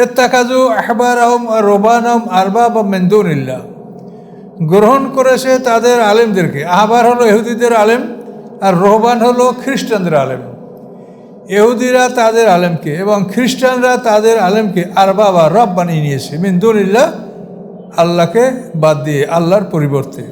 এর তাকাজু আহবার আহম আর রোবান মেন্দুনিল্লা গ্রহণ করেছে তাদের আলেমদেরকে। আহবার হলো ইহুদিদের আলেম আর রোহবান হলো খ্রিস্টানদের আলেম। ইহুদিরা তাদের আলেমকে এবং খ্রিস্টানরা তাদের আলেমকে আরবা বা রব বানিয়ে নিয়েছে। মিন্দুনিল্লা আল্লাহকে বাদ দিয়ে, আল্লাহর পরিবর্তে।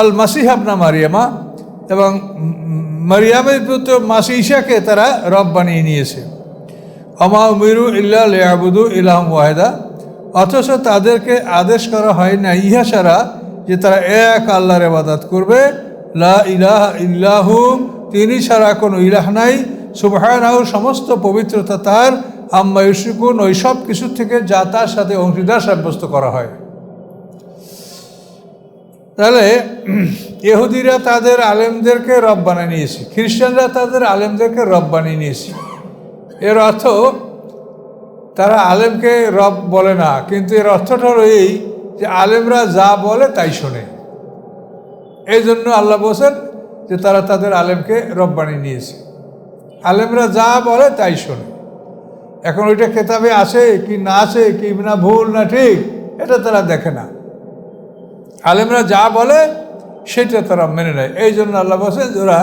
আল মাসিহ আপনা মারিয়ামা এবং মারিয়ামের পুত্র মাসি ঈশাকে তারা রব বানিয়ে নিয়েছে। অমা উমিরু ইল্লা লিয়াবুদু ইলাহম ওয়াহেদা। অথচ তাদেরকে আদেশ করা হয় না, ইহা ছাড়া যে তারা এক আল্লাহর ইবাদত করবে। লা ইলাহা ইল্লাহু, তিনি ছাড়া কোনো ইলাহ নাই। সুবহানাহু, সমস্ত পবিত্রতা তার। আম্মা ইউসিকুন ওই সব কিছু থেকে যা তার সাথে অংশীদার সাব্যস্ত করা হয়। তাহলে, ইহুদিরা তাদের আলেমদেরকে রব বানিয়ে নিয়েছে, খ্রিস্টানরা তাদের আলেমদেরকে রব বানিয়ে নিয়েছে। এর অর্থ তারা আলেমকে রব বলে না, কিন্তু এর অর্থটা হলো এই যে আলেমরা যা বলে তাই শোনে। এই জন্য আল্লাহ বলছেন যে তারা তাদের আলেমকে রব বানিয়ে নিয়েছে। আলেমরা যা বলে তাই শোনে। এখন ওইটা কেতাবে আছে কি না আছে, কি না ভুল না ঠিক, এটা তারা দেখে না। আলেমরা যা বলে সেটা তারা মেনে নেয়। এই জন্য আল্লাহ বলছেন যে ওরা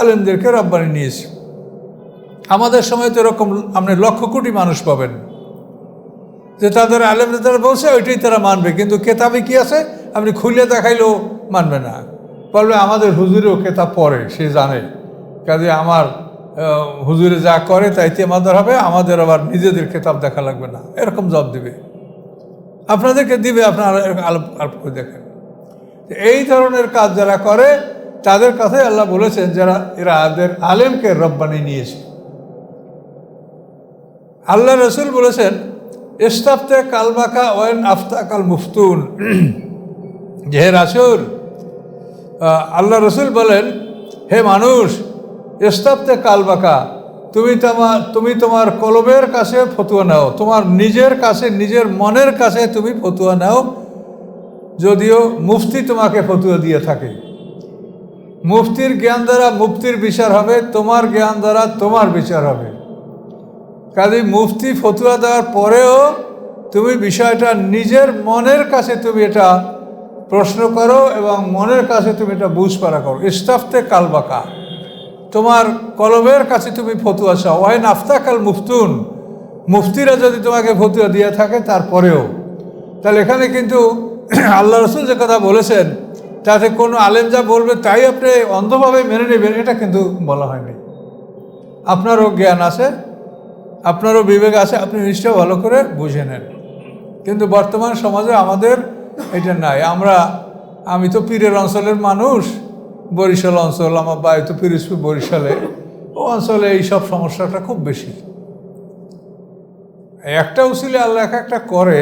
আলেমদেরকে রব্বানি নিয়েছে। আমাদের সময় তো এরকম আপনি লক্ষ কোটি মানুষ পাবেন। যে তাদের আলেমরা তারা বলছে, ওইটাই তারা মানবে। কিন্তু কেতাবে কি আছে? আপনি খুলে দেখাইলেও মানবে না। বলবে আমাদের হুজুরেও কেতাব পড়ে, সে জানে। কাজে আমার হুজুরে যা করে তাইতে আমাদের হবে, আমাদের আবার নিজেদের কেতাব দেখা লাগবে না। এরকম জব দিবে। আপনাদেরকে দিবে, আপনারা আলাপ আলাপ করে দেখেন। এই ধরনের কাজ যারা করে, তাদের কথাই আল্লাহ বলেছেন, যারা, এরা আলেমকে রব্বানি নিয়েছে। আল্লাহ রসুল বলেছেন, ইস্তাফতে কালবাকা ওয়েন আফতা কাল মুফতুন। যে হে রাসুল আল্লাহ রসুল বলেন, হে মানুষ, ইস্তাফতে কালবাকা তুমি তোমার তুমি তোমার কলবের কাছে ফতুয়া নাও, তোমার নিজের কাছে, নিজের মনের কাছে তুমি ফতুয়া নাও, যদিও মুফতি তোমাকে ফতুয়া দিয়ে থাকে। মুফতির জ্ঞান দ্বারা মুফতির বিচার হবে, তোমার জ্ঞান দ্বারা তোমার বিচার হবে। কাজে মুফতি ফতুয়া দেওয়ার পরেও তুমি বিষয়টা নিজের মনের কাছে তুমি এটা প্রশ্ন করো এবং মনের কাছে তুমি এটা বুঝ পারা করো। ইস্তাফতে কালবাকা তোমার কলমের কাছে তুমি ফতুয়া চাও। ওয়াইন আফতাকাল মুফতুন। মুফতিরা যদি তোমাকে ফতুয়া দিয়ে থাকে তারপরেও। তাহলে এখানে কিন্তু আল্লাহ রসুল যে কথা বলেছেন, তাতে কোনো আলেম যা বলবে তাই আপনি অন্ধভাবে মেনে নেবেন, এটা কিন্তু বলা হয়নি। আপনারও জ্ঞান আছে। আপনারও বিবেক আছে, আপনি নিশ্চয় ভালো করে বুঝে নেন। কিন্তু বর্তমান সমাজে আমাদের এটা নাই। আমরা, আমি তো পীরের অঞ্চলের মানুষ, বরিশাল অঞ্চল, আমার বাড়ি তো পিরিজপুর বরিশালে। ও অঞ্চলে এই সব সমস্যাটা খুব বেশি। একটা উচিলে আল্লাহ এক একটা করে,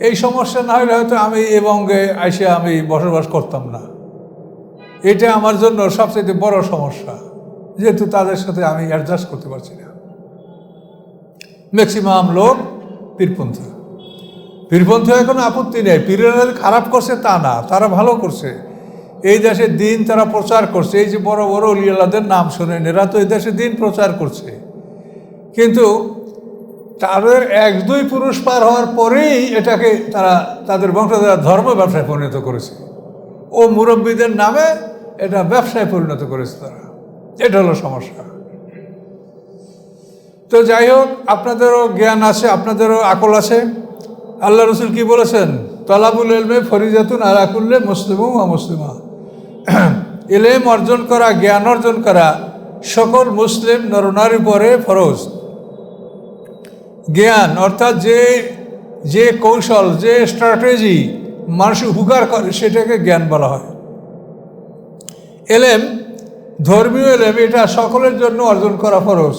এই সমস্যা না হলে হয়তো আমি এ বঙ্গে এসে আমি বসবাস করতাম না। এটা আমার জন্য সবচেয়ে বড় সমস্যা, যেহেতু তাদের সাথে আমি অ্যাডজাস্ট করতে পারছি না। ম্যাক্সিমাম লোক পীরপন্থী পীরপন্থী এখন আপত্তি নেই। পীরেরা খারাপ করছে তা না, তারা ভালো করছে। এই দেশে দিন তারা প্রচার করছে। এই যে বড় বড় অলিয়ালাদের নাম শোনেন, এরা তো এই দেশে দিন প্রচার করছে। কিন্তু তাদের এক, দুই পুরুষ পার হওয়ার পরেই এটাকে তারা, তাদের বংশধরা ধর্ম ব্যবসায় পরিণত করেছে। ও মুরব্বীদের নামে এটা ব্যবসায় পরিণত করেছে তারা। এটা হলো সমস্যা। তো যাই হোক, আপনাদেরও জ্ঞান আছে, আপনাদেরও আকল আছে। আল্লাহ রসুল কি বলেছেন? তলাবুল এলমে ফরিজাতুন আলাকুল্লে মুসলিম ও মুসলিমা। এলেম অর্জন করা, জ্ঞান অর্জন করা সকল মুসলিম নরনারী পরে ফরজ। জ্ঞান অর্থাৎ যে যে কৌশল, যে স্ট্র্যাটেজি মানুষ উপকার করে, সেটাকে জ্ঞান বলা হয়। এলেম ধর্মীয় এলেম এটা সকলের জন্য অর্জন করা ফরজ।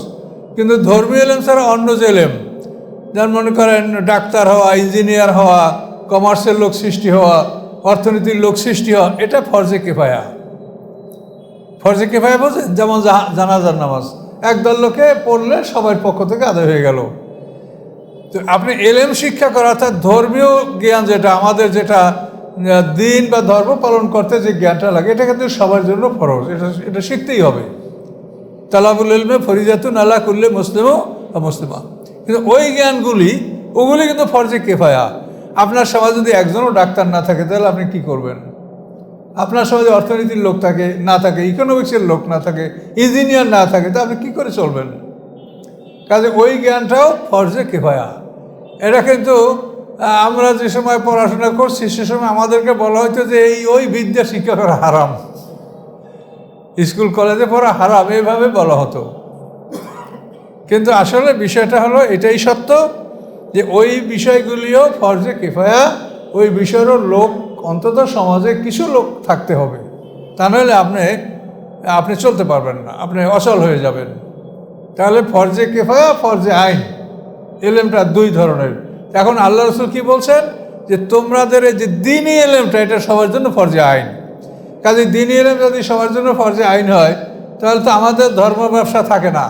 কিন্তু ধর্মীয় এলেম ছাড়া অন্য যে এলেম, যেমন মনে করেন ডাক্তার হওয়া, ইঞ্জিনিয়ার হওয়া, কমার্সের লোক সৃষ্টি হওয়া, অর্থনীতির লোক সৃষ্টি হওয়া, এটা ফরজে কেফায়া। ফরজে কেফায়া বোঝেন যেমন জানাজার নামাজ। একদল লোকে পড়লে সবার পক্ষ থেকে আদায় হয়ে গেল। তো আপনি এলেম শিক্ষা করা, অর্থাৎ ধর্মীয় জ্ঞান যেটা, আমাদের যেটা দিন বা ধর্ম পালন করতে যে জ্ঞানটা লাগে, এটা কিন্তু সবার জন্য ফরজ। এটা এটা শিখতেই হবে। তালাবুল ইলমে ফরিজাতুন আল্লাহ করলে মুসলিমও বা মুসলিমা। কিন্তু ওই জ্ঞানগুলি, ওগুলি কিন্তু ফরজে কেফায়া। আপনার সমাজে যদি একজনও ডাক্তার না থাকে, তাহলে আপনি কি করবেন? আপনার সমাজে অর্থনীতির লোক থাকে, না থাকে ইকোনমিক্সের লোক না থাকে ইঞ্জিনিয়ার না থাকে, তা আপনি কী করে চলবেন? কাজে ওই জ্ঞানটাও ফরজে কেফায়া। এটা কিন্তু আমরা যে সময় পড়াশোনা করছি, সে সময় আমাদেরকে বলা হতো যে এই ওই বিদ্যা শিক্ষা করা হারাম। স্কুল, কলেজে পড়া হারাম এইভাবে বলা হতো। কিন্তু আসলে বিষয়টা হলো এটাই সত্য যে ওই বিষয়গুলিও ফরজে কিফায়া, ওই বিষয়েরও লোক, অন্তত সমাজে কিছু লোক থাকতে হবে। তা নাহলে আপনি আপনি চলতে পারবেন না, আপনি অচল হয়ে যাবেন। তাহলে ফরজে কেফায়া, ফরজে আইন, এলেমটা দুই ধরনের। এখন আল্লাহ রসুল কি বলছেন? যে তোমাদের এই যে দিনই এলেমটা, এটা সবার জন্য ফরজে আইন। কাজে দিন এলেম যদি সবার জন্য ফরজে আইন হয়, তাহলে তো আমাদের ধর্ম ব্যবসা থাকে না।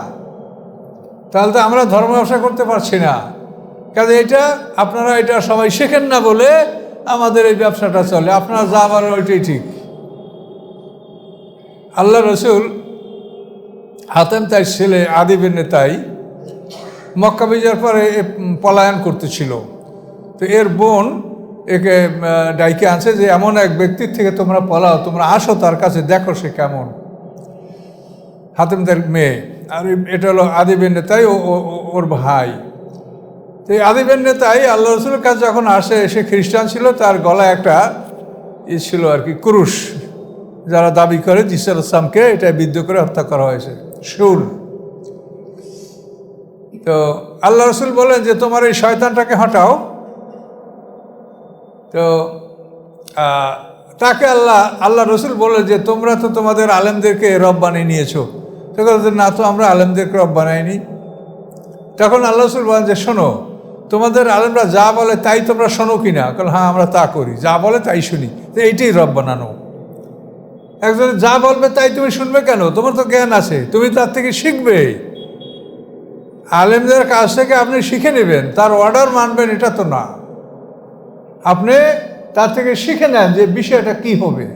তাহলে তো আমরা ধর্ম ব্যবসা করতে পারছি না। কাজে এটা, আপনারা এটা সবাই শেখেন না বলে আমাদের এই ব্যবসাটা চলে। আপনারা যা বলেন ওইটাই ঠিক। আল্লাহ রসুল হাতেম তাই ছেলে আদিবের নেতাই মক্কা বিজয়ের পরে পলায়ন করতেছিল। তো এর বোন একে ডাইকে আনছে যে, এমন এক ব্যক্তির থেকে তোমরা পলাও, তোমরা আসো তার কাছে, দেখো সে কেমন। হাতেমদের মেয়ে। আর এটা হলো আদিবের নেতাই ওর ভাই। তো এই আদিবের নেতাই আল্লাহ রসুলের কাছে যখন আসে, সে খ্রিস্টান ছিল, তার গলায় একটা ই ছিল আর কি, কুরুশ। যারা দাবি করে জিসাল ইসলামকে এটা বিদ্ধ করে হত্যা করা হয়েছে। শুল। তো আল্লাহ রসুল বলেন যে, তোমার এই শয়তানটাকে হটাও। তো তাকে আল্লাহ আল্লাহ রসুল বলে যে, তোমরা তো তোমাদের আলেমদেরকে রব বানিয়ে নিয়েছো। তো না তো, আমরা আলেমদেরকে রব বানাইনি। তখন আল্লাহ রসুল বলেন যে, শোনো, তোমাদের আলেমরা যা বলে তাই তোমরা শোনো কি না কারণ হ্যাঁ আমরা তা করি, যা বলে তাই শুনি। তো এইটাই রব বানানো। একজন যা বলবে তাই তুমি শুনবে কেন? তোমার তো জ্ঞান আছে, তুমি তার থেকে শিখবে। আলেমদের কাছ থেকে আপনি শিখে নেবেন, তার অর্ডার মানবেন, এটা তো না। আপনি তার থেকে শিখে নেন যে বিষয়টা কি হবে।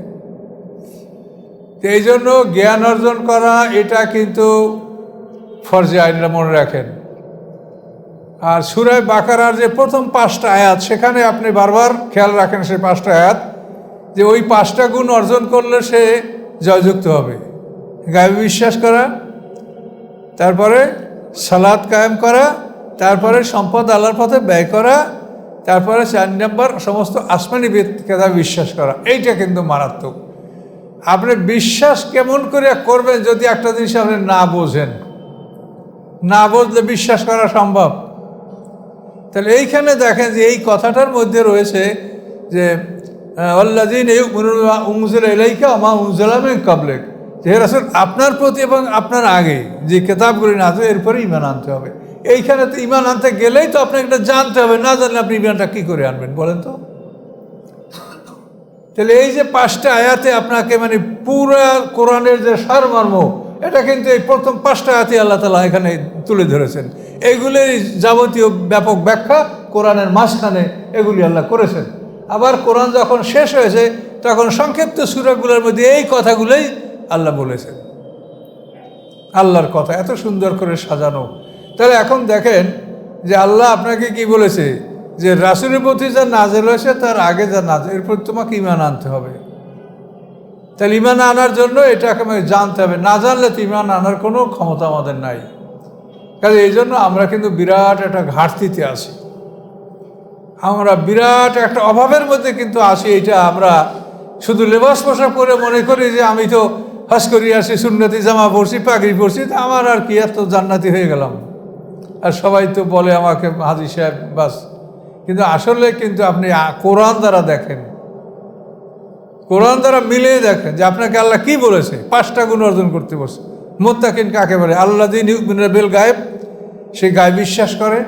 এই জন্য জ্ঞান অর্জন করা, এটা কিন্তু ফরজে আইনরা মনে রাখেন। আর সুরায় বাকারার যে প্রথম পাঁচটা আয়াত, সেখানে আপনি বারবার খেয়াল রাখেন সেই পাঁচটা আয়াত, যে ওই পাঁচটা গুণ অর্জন করলে সে জয়যুক্ত হবে। গায়ে বিশ্বাস করা, তারপরে সালাদ কায়েম করা, তারপরে সম্পদ আল্লাহর পথে ব্যয় করা তারপরে চার নম্বর, সমস্ত আসমানি কেদা বিশ্বাস করা। এইটা কিন্তু মারাত্মক। আপনি বিশ্বাস কেমন করে করবেন যদি একটা জিনিস আপনি না বোঝেন? না বুঝলে বিশ্বাস করা সম্ভব? তাহলে এইখানে দেখেন যে এই কথাটার মধ্যে রয়েছে যে আল্লাদিন এই উমজুল এলাইকা মা উমজুলামে কাবলেক যে রাসুল, আপনার প্রতি এবং আপনার আগে যে কেতাবগুলি না এরপরে ইমান আনতে হবে। এইখানে তো ইমান আনতে গেলেই তো আপনাকে এটা জানতে হবে, না জানলে আপনি ইমানটা কী করে আনবেন বলেন তো? তাহলে এই যে পাঁচটা আয়াতে আপনাকে মানে পুরা কোরআনের যে সারমর্ম, এটা কিন্তু এই প্রথম পাঁচটা আয়াতে আল্লাহ তালা এখানে তুলে ধরেছেন। এইগুলির যাবতীয় ব্যাপক ব্যাখ্যা কোরআনের মাঝখানে এগুলি আল্লাহ করেছেন। আবার কোরআন যখন শেষ হয়েছে, তখন সংক্ষিপ্ত সুরাগুলোর মধ্যে এই কথাগুলোই আল্লাহ বলেছেন। আল্লাহর কথা, এত সুন্দর করে সাজানো। তাহলে এখন দেখেন যে আল্লাহ আপনাকে কি বলেছে? যে রাসুলের প্রতি যা নাজেল হয়েছে, তার আগে যা নাজেল, এরপর তোমাকে ইমান আনতে হবে। তাহলে ইমান আনার জন্য এটাকে আমাকে জানতে হবে। না জানলে তো ইমান আনার কোনো ক্ষমতা আমাদের নাই। কাজে এই জন্য আমরা কিন্তু বিরাট একটা ঘাটতিতে আছি। আমরা বিরাট একটা অভাবের মধ্যে কিন্তু আসি এটা আমরা শুধু লেবাস পোশাক পরে মনে করি যে আমি তো হস করি আসি, সুন্নতি জামা পরছি, পাগড়ি পরছি, তা আমার আর কি এত জান্নাতি হয়ে গেলাম? আর সবাই তো বলে আমাকে হাজি সাহেব, বাস। কিন্তু আসলে কিন্তু আপনি কোরআন দ্বারা দেখেন। কোরআন দ্বারা মিলিয়ে দেখেন যে আপনাকে আল্লাহ কি বলেছে। পাঁচটা গুণ অর্জন করতে বসে মোত্তাকিন কাকে বলে? আল্লাহ দিন বেল গায়েব। সে গায়ে বিশ্বাস করে।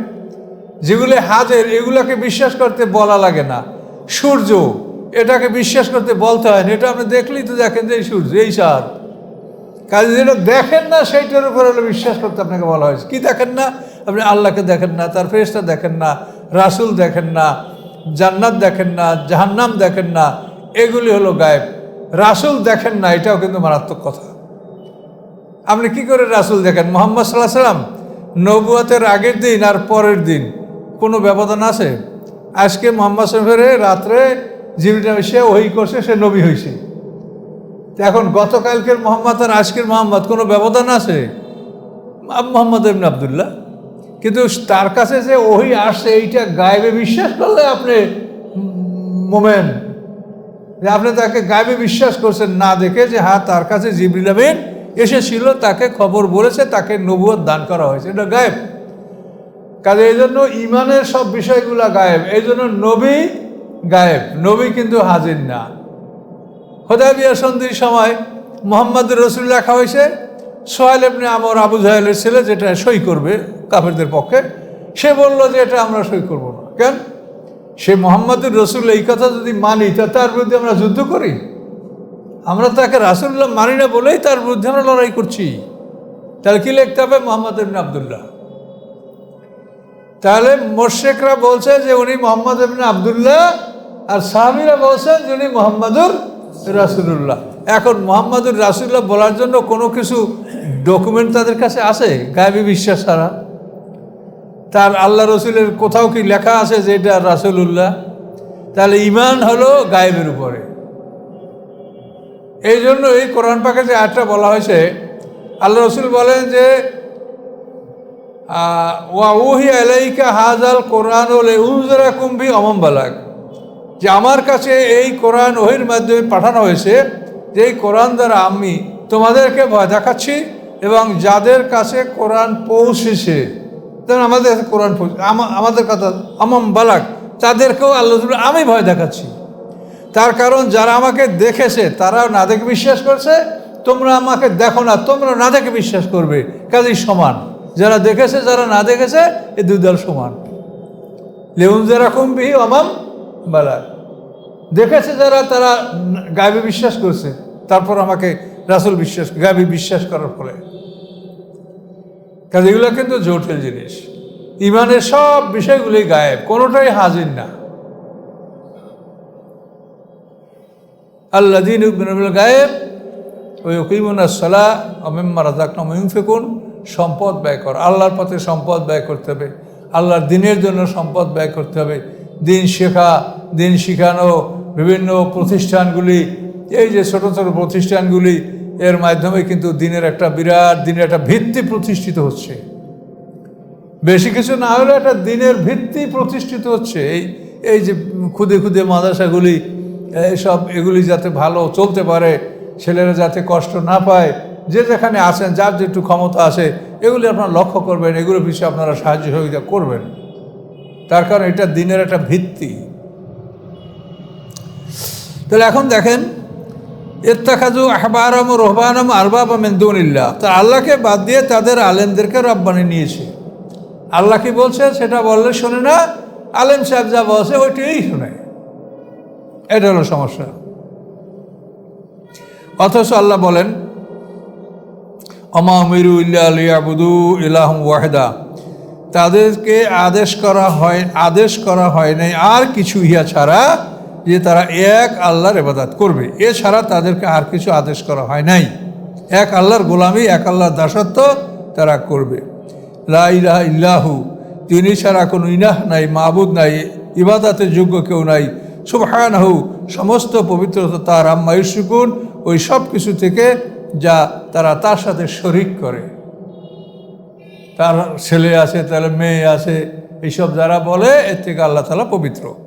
যেগুলো হাজের, এগুলোকে বিশ্বাস করতে বলা লাগে না। সূর্য, এটাকে বিশ্বাস করতে বলতে হয় না। এটা আপনি দেখলেই তো দেখেন যে এই সূর্য, এই চাঁদ কাজে যেটা দেখেন না, সেইটার উপর হলে বিশ্বাস করতে আপনাকে বলা হয়েছে। কি দেখেন না? আপনি আল্লাহকে দেখেন না, তার ফেরেশতা দেখেন না, রাসুল দেখেন না, জান্নাত দেখেন না, জাহান্নাম দেখেন না, এগুলি হলো গায়েব। রাসুল দেখেন না, এটাও কিন্তু মারাত্মক কথা। আপনি কি করে রাসুল দেখেন? মোহাম্মদ সাল্লাহ সাল্লাম নবুয়াতের আগের দিন আর পরের দিন কোনো ব্যবধান আছে? আজকে মোহাম্মদ শরীফের রাত্রে জিবিটা সে ওই করছে, সে নবী হয়েছে এখন গতকালকের মোহাম্মদ আর আজকের মোহাম্মদ কোনো ব্যবধান আছে? মোহাম্মদ এমনি আবদুল্লাহ। কিন্তু তার কাছে যে ওই আসছে, এইটা গায়েবে বিশ্বাস করলে আপনি মোমেন। যে আপনি তাকে গায়েবে বিশ্বাস করছেন, না দেখে যে হ্যাঁ তার কাছে জিবরিল আমিন এসেছিল, তাকে খবর বলেছে, তাকে নবুয়ত দান করা হয়েছে। এটা গায়েব। কাজে এই জন্য ইমানের সব বিষয়গুলা গায়েব। এই জন্য নবী গায়েব। নবী কিন্তু হাজির না। হোদাবিয়া সন্ধির সময় মোহাম্মদ রসুল লেখা হয়েছে সোহেল এমনি আমর আবু জাহেলের ছেলে যেটা সই করবে কাফেরদের পক্ষে, সে বলল যে এটা আমরা সই করব না। কেন? সে মোহাম্মদুর রসুল, এই কথা যদি মানি, তা তার বিরুদ্ধে আমরা যুদ্ধ করি? আমরা তাকে রাসুল্লাহ মানি না বলেই তার বিরুদ্ধে আমরা লড়াই করছি। তাহলে কি লিখতে হবে? মোহাম্মদ ইবিন আবদুল্লাহ। তাহলে মোর্শেকরা বলছে যে উনি মোহাম্মদ ইবিন আবদুল্লাহ, আর সাহাবিরা বলছেন যে উনি মোহাম্মদুর রাসুল্লাহ এখন মোহাম্মদুর রাসুল্লাহ বলার জন্য কোনো কিছু ডকুমেন্ট তাদের কাছে আছে? গায়েবী বিশ্বাস ছাড়া। তার আল্লাহ রসুলের কোথাও কি লেখা আছে যে এটা রাসুলুল্লাহ? তাহলে ইমান হলো গায়েবের উপরে। এই জন্য এই কোরআন পাকে যে আটটা বলা হয়েছে, আল্লাহ রসুল বলেন যে আলাইকা হাজাল কোরআন ওলে উজরা কুম্ভি অমম বালাক যে আমার কাছে এই কোরআন ওহির মাধ্যমে পাঠানো হয়েছে, যে এই কোরআন দ্বারা আমি তোমাদেরকে ভয় দেখাচ্ছি এবং যাদের কাছে কোরআন পৌঁছেছে। তেমন আমাদের কাছে কোরআন আমাদের কথা আমম বালাক, তাদেরকেও আল্লাহ আমি ভয় দেখাচ্ছি। তার কারণ যারা আমাকে দেখেছে, তারাও না দেখে বিশ্বাস করছে, তোমরা আমাকে দেখো না তোমরা না দেখে বিশ্বাস করবে। কাজেই সমান। যারা দেখেছে, যারা না দেখেছে, এ দুই দল সমান। লেউন যারা কুম্ভি অমাম বালাক। দেখেছে যারা, তারা গায়েবে বিশ্বাস করছে। তারপর আমাকে রাসুল বিশ্বাস গায়েবে বিশ্বাস করার ফলে। কাজে এগুলো কিন্তু জটিল জিনিস। ইমানের সব বিষয়গুলি গায়েব, কোনোটাই হাজির না। আল্লাদিন গায়েব ওই ওকিমুনা সালা অমেম্মা রাজাক নমিম ফেকুন সম্পদ ব্যয় কর। আল্লাহর পথে সম্পদ ব্যয় করতে হবে। আল্লাহর দিনের জন্য সম্পদ ব্যয় করতে হবে। দিন শেখা, দিন শিখানো, বিভিন্ন প্রতিষ্ঠানগুলি, এই যে ছোট ছোট প্রতিষ্ঠানগুলি এর মাধ্যমে কিন্তু দিনের একটা বিরাট, দিনের একটা ভিত্তি প্রতিষ্ঠিত হচ্ছে। বেশি কিছু না হলে একটা দিনের ভিত্তি প্রতিষ্ঠিত হচ্ছে। এই এই যে খুদে খুদে মাদ্রাসাগুলি এইসব এগুলি যাতে ভালো চলতে পারে, ছেলেরা যাতে কষ্ট না পায়, যে যেখানে আছেন, যার যেটু ক্ষমতা আছে, এগুলি আপনারা লক্ষ্য করবেন এগুলো বিষয়ে আপনারা সাহায্য সহযোগিতা করবেন। তার কারণ এটা দিনের একটা ভিত্তি। তাহলে এখন দেখেন এত্তাখাজু আহবারম রহবানম আরবাব মেন্দুনিল্লাহ তা আল্লাহকে বাদ দিয়ে তাদের আলেমদেরকে রব্বানি নিয়েছে। আল্লাহ কি বলছে সেটা বললে শোনে না, আলেম সাহেব যা বলছে ওইটাই শোনে। এটা হলো সমস্যা। অথচ আল্লাহ বলেন অমা মিরু ইল্লাবুদু ইলাহম ওয়াহেদা। তাদেরকে আদেশ করা হয়, আদেশ করা হয় নাই, আর কিছু ইহা ছাড়া যে তারা এক আল্লাহর এবাদাত করবে। এছাড়া তাদেরকে আর কিছু আদেশ করা হয় নাই। এক আল্লাহর গোলামি, এক আল্লাহর দাসত্ব তারা করবে। লা ইলাহা ইল্লাহু, তিনি ছাড়া কোনো ইনাহ নাই, মাবুদ নাই, ইবাদাতের যোগ্য কেউ নাই। সুবহানাহু, সমস্ত পবিত্রতা তার আম্মায়ুসুকুন ওই সব কিছু থেকে যা তারা তার সাথে শরিক করে। তার ছেলে আছে তাহলে মেয়ে আছে, এইসব যারা বলে, এর থেকে আল্লাহ তালা পবিত্র।